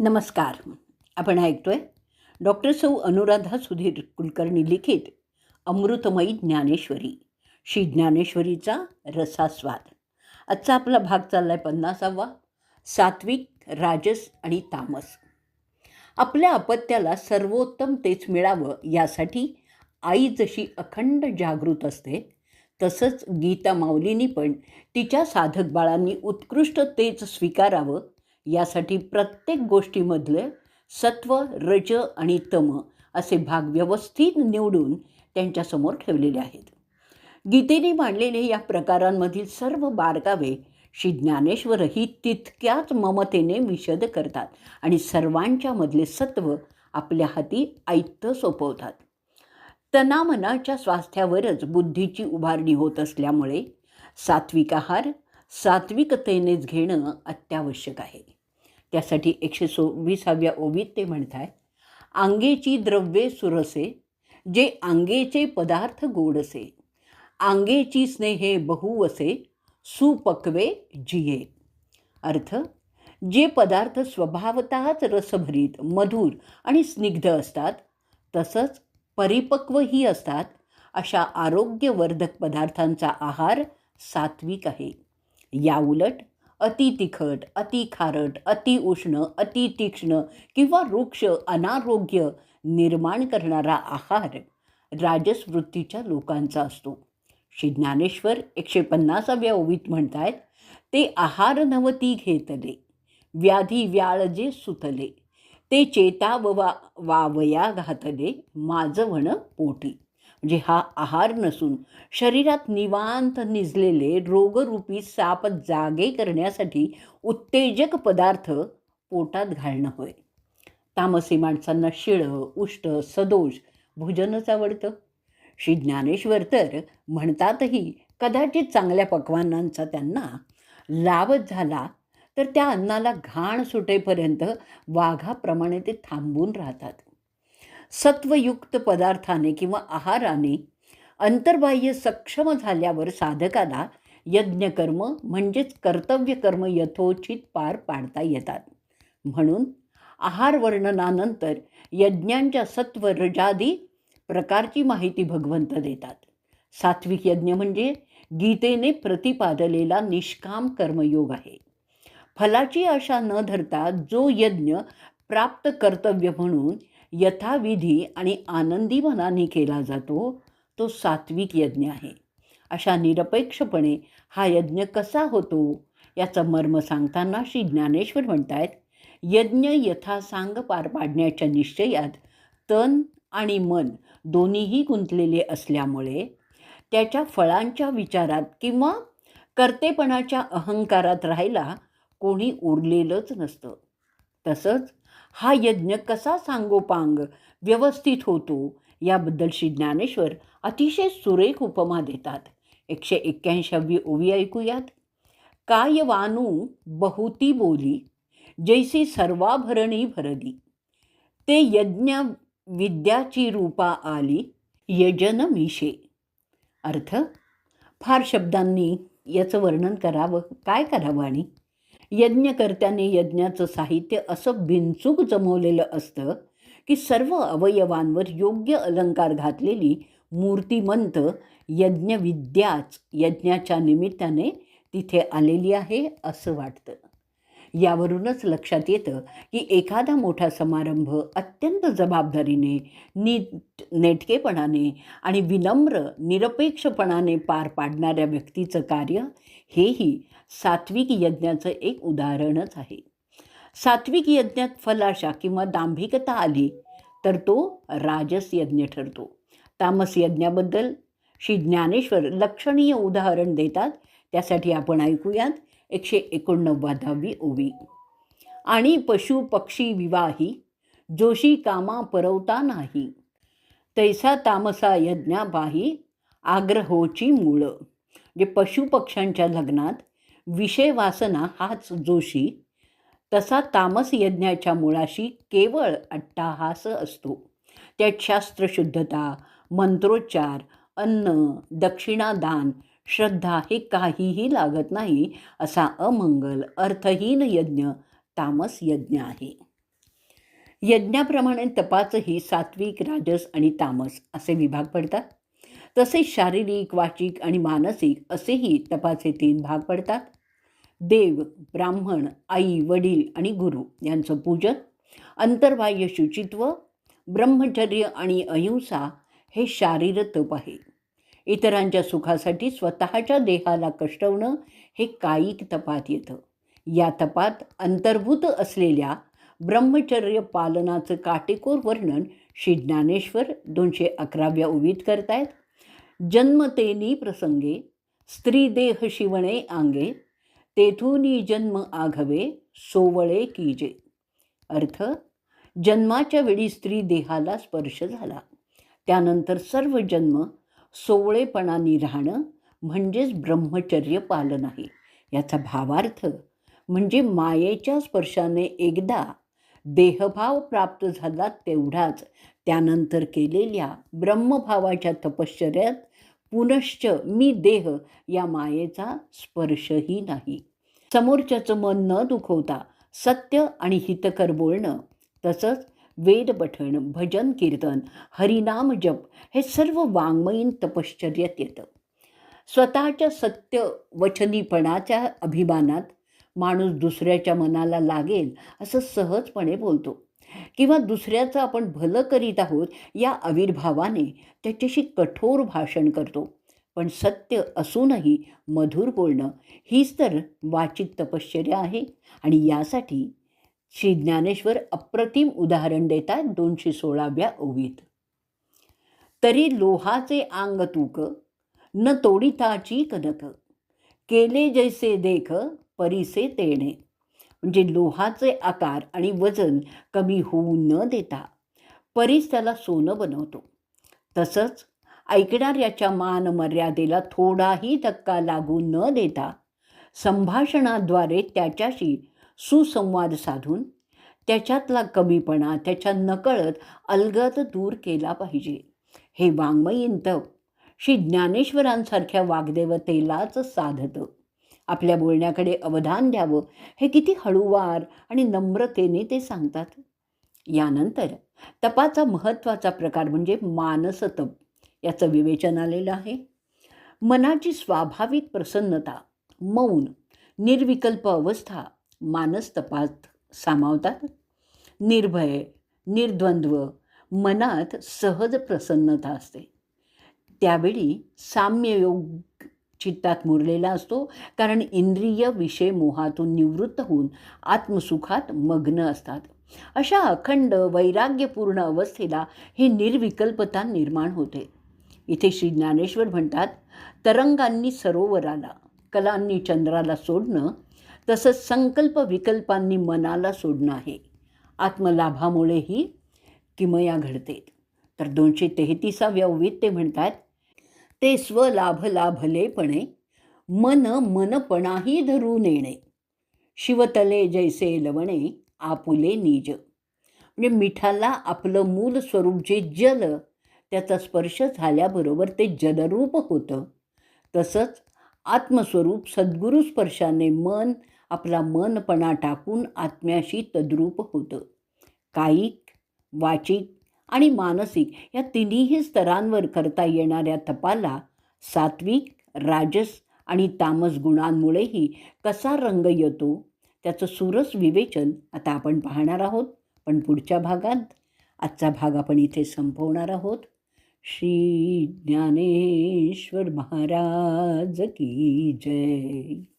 नमस्कार. आपण ऐकतोय डॉक्टर सौ अनुराधा सुधीर कुलकर्णी लिखित अमृतमयी ज्ञानेश्वरी श्री ज्ञानेश्वरीचा रसास्वाद. आजचा आपला भाग चालला आहे पन्नासावा सात्विक राजस आणि तामस. आपल्या अपत्याला सर्वोत्तम तेच मिळावं यासाठी आई जशी अखंड जागृत असते तसंच गीता माऊलीनी पण तिच्या साधक बाळांनी उत्कृष्ट तेच स्वीकारावं यासाठी प्रत्येक गोष्टीमधले सत्व रज आणि तम असे भाग व्यवस्थित निवडून त्यांच्यासमोर ठेवलेले आहेत. गीतेने मांडलेले या प्रकारांमधील सर्व बारकावे श्री ज्ञानेश्वरही तितक्याच ममतेने विशद करतात आणि सर्वांच्यामधले सत्व आपल्या हाती आयत्त सोपवतात. तनामनाच्या स्वास्थ्यावरच बुद्धीची उभारणी होत असल्यामुळे सात्विक आहार सात्विकतेनेच घेणं अत्यावश्यक आहे. त्यासाठी एकशे सव्वीसाव्या ओवीत ते म्हणत आहे आंगेची द्रव्ये सुरसे जे आंगेचे पदार्थ गोडसे. आंगेची स्नेहे बहुवसे सुपक्वे जिये. अर्थ जे पदार्थ स्वभावतःच रसभरीत मधुर आणि स्निग्ध असतात तसंच परिपक्वही असतात अशा आरोग्यवर्धक पदार्थांचा आहार सात्विक आहे. याउलट अति तिखट अति खारट अति उष्ण अति तीक्ष्ण किंवा वृक्ष अनारोग्य निर्माण करणारा आहार राजसवृत्तीच्या लोकांचा असतो. श्री ज्ञानेश्वर एकशे पन्नासाव्या ओवीत म्हणतायत ते आहार नवती घेतले व्याधी व्याळ जे सुतले ते चेता वा वावया घातले माझवण पोटी. म्हणजे हा आहार नसून शरीरात निवांत निजलेले रोगरूपी साप जागे करण्यासाठी उत्तेजक पदार्थ पोटात घालणं होय. तामसी माणसांना शिळं उष्ट सदोष भोजनच आवडतं. श्री ज्ञानेश्वर तर म्हणतातही कदाचित चांगल्या पक्वानांचा त्यांना लाभच झाला तर त्या अन्नाला घाण सुटेपर्यंत वाघाप्रमाणे ते थांबून राहतात. सत्वयुक्त पदार्थाने किंवा आहाराने अंतर्बाह्य सक्षम झाल्यावर साधकाला यज्ञकर्म म्हणजेच कर्तव्यकर्म यथोचित पार पाडता येतात. म्हणून आहार वर्णनानंतर यज्ञांच्या सत्व रजादी प्रकारची माहिती भगवंत देतात. सात्विक यज्ञ म्हणजे गीतेने प्रतिपादलेला निष्काम कर्मयोग आहे. फलाची आशा न धरता जो यज्ञ प्राप्त कर्तव्य म्हणून यथाविधी आणि आनंदी मनाने केला जातो तो सात्विक यज्ञ आहे. अशा निरपेक्षपणे हा यज्ञ कसा होतो याचं मर्म सांगताना श्री ज्ञानेश्वर म्हणतायत यज्ञ यथासांग पार पाडण्याच्या निश्चयात तन आणि मन दोन्हीही गुंतलेले असल्यामुळे त्याच्या फळांच्या विचारात किंवा कर्तेपणाच्या अहंकारात राहायला कोणी उरलेलंच नसतं. तसंच हा यज्ञ कसा सांगोपांग व्यवस्थित होतो याबद्दल श्री ज्ञानेश्वर अतिशय सुरेख उपमा देतात. एकशे एक्क्याऐंशावी ओवी ऐकूयात. काय वानू बहुती बोली जैसी सर्वाभरणी भरली. ते यज्ञ विद्याची रूपा आली यजन मिशे. अर्थ? फार शब्दांनी याचं वर्णन करावं. काय करावं आणि? यज्ञकर्त्याने यज्ञाचं साहित्य असं बिनचूक जमवलेलं असतं की सर्व अवयवांवर योग्य अलंकार घातलेली मूर्तिमंत यज्ञविद्याच यज्ञाच्या निमित्ताने तिथे आलेली आहे असं वाटतं. यावरूनच लक्षात येतं की एखादा मोठा समारंभ अत्यंत जबाबदारीने नीट नेटकेपणाने आणि विनम्र निरपेक्षपणाने पार पाडणाऱ्या व्यक्तीचं कार्य हेही सात्विक यज्ञाचं एक उदाहरणच आहे. सात्विक यज्ञात फलाशा किंवा दांभिकता आली तर तो राजस यज्ञ ठरतो. तामस यज्ञाबद्दल श्री ज्ञानेश्वर लक्षणीय उदाहरण देतात त्यासाठी आपण ऐकूयात एकशे एकोणनव्वदावी ओवी. आणि पशु पक्षी विवाही जोशी कामा परवता नाही. तैसा तामसा यज्ञाबाही आग्रहोची मुळं. म्हणजे पशुपक्ष्यांच्या लग्नात विषय वासना हाच जोशी तसा तामस यज्ञाच्या मुळाशी केवळ अट्टाहास असतो. त्यात शास्त्रशुद्धता मंत्रोच्चार अन्न दक्षिणादान श्रद्धा हे काहीही लागत नाही असा अमंगल अर्थहीन यज्ञ तामस यज्ञ आहे. यज्ञाप्रमाणे तपाचही सात्विक राजस आणि तामस असे विभाग पडतात. तसेच शारीरिक वाचिक आणि मानसिक असेही तपाचे तीन भाग पडतात. देव ब्राह्मण आई वडील आणि गुरु यांचं पूजन अंतर्बाह्य शुचित्व ब्रह्मचर्य आणि अहिंसा हे शारीर तप आहे. इतरांच्या सुखासाठी स्वतःच्या देहाला कष्टवणं हे कायिक तपात येतं. या तपात अंतर्भूत असलेल्या ब्रह्मचर्य पालनाचं काटेकोर वर्णन श्री ज्ञानेश्वर दोनशे अकराव्या उभीत करतायत. जन्मतेनी प्रसंगे स्त्री देह शिवणे आंगे तेथूनी जन्म आघवे सोवळे कीजे. अर्थ जन्माच्या वेळी स्त्री देहाला स्पर्श झाला. त्यानंतर सर्व जन्म सोवळेपणाने राहणं म्हणजेच ब्रह्मचर्य पालन आहे. याचा भावार्थ म्हणजे मायेच्या स्पर्शाने एकदा देहभाव प्राप्त झाला तेवढाच त्यानंतर केलेल्या ब्रह्मभावाच्या तपश्चर्यात पुनश्च मी देह या मायेचा स्पर्शही नाही. समोरच्याचं मन न दुखवता सत्य आणि हितकर बोलणं तसंच वेद पठण भजन कीर्तन हरिनाम जप हे सर्व वाङ्मयीन तपश्चर्यात येतं. स्वतःच्या सत्य वचनीपणाच्या अभिमानात माणूस दुसऱ्याच्या मनाला लागेल असं सहजपणे बोलतो. किंवा दुसऱ्याचं आपण भलं करीत आहोत या आविर्भावाने त्याच्याशी कठोर भाषण करतो. पण सत्य असूनही मधुर बोलणं हीच तर वाचिक तपश्चर्या आहे आणि यासाठी श्री ज्ञानेश्वर अप्रतिम उदाहरण देतात दोनशे सोळाव्या ओवीत. तरी लोहाचे आंग तूक न तोडिताची कनक केले जैसे देख परीसे तेणे. म्हणजे लोहाचे आकार आणि वजन कमी होऊ न देता परीस त्याला सोनं बनवतो. तसंच ऐकणाऱ्याच्या मान मर्यादेला थोडाही धक्का लागू न देता संभाषणाद्वारे त्याच्याशी सुसंवाद साधून त्याच्यातला कमीपणा त्याच्या नकळत अलगद दूर केला पाहिजे. हे वाङ्मयीन तप श्री ज्ञानेश्वरांसारख्या वाग्देवतेलाच साधतं. आपल्या बोलण्याकडे अवधान द्यावं हे किती हळूवार आणि नम्रतेने ते सांगतात. यानंतर तपाचा महत्त्वाचा प्रकार म्हणजे मानसतप. याचं विवेचन आलेलं आहे. मनाची स्वाभाविक प्रसन्नता मौन निर्विकल्प अवस्था मानस तपात सामावतात. निर्भय निर्द्वंद्व मनात सहज प्रसन्नता असते. त्यावेळी साम्ययोग चित्तात मुरलेला असतो कारण इंद्रिय विषय मोहातून निवृत्त होऊन आत्मसुखात मग्न असतात. अशा अखंड वैराग्यपूर्ण अवस्थेला ही निर्विकल्पता निर्माण होते. इथे श्री ज्ञानेश्वर म्हणतात तरंगांनी सरोवराला कलांनी चंद्राला सोडणं तसंच संकल्प विकल्पांनी मनाला सोडणं आहे. आत्मलाभामुळेही किमया घडते. तर दोनशे तेहतीसाव्या ओवीत ते म्हणतात ते स्वलाभ लाभलेपणे मन मनपणाही धरून येणे. शिवतले जैसे लवणे आपुले निज. म्हणजे मिठाला आपलं मूल स्वरूप जे जल त्याचा स्पर्श झाल्याबरोबर ते जलरूप होतं. तसंच आत्मस्वरूप सद्गुरू स्पर्शाने मन आपला मनपणा टाकून आत्म्याशी तद्रूप होतं. कायिक वाचिक आणि मानसिक या तिन्ही स्तरांवर करता येणाऱ्या तपाला सात्विक राजस आणि तामस गुणांमुळेही कसा रंग येतो त्याचं सुरस विवेचन आता आपण पाहणार आहोत. पण पुढच्या भागात आजचा भाग आपण इथे संपवणार आहोत. श्री ज्ञानेश्वर महाराज की जय.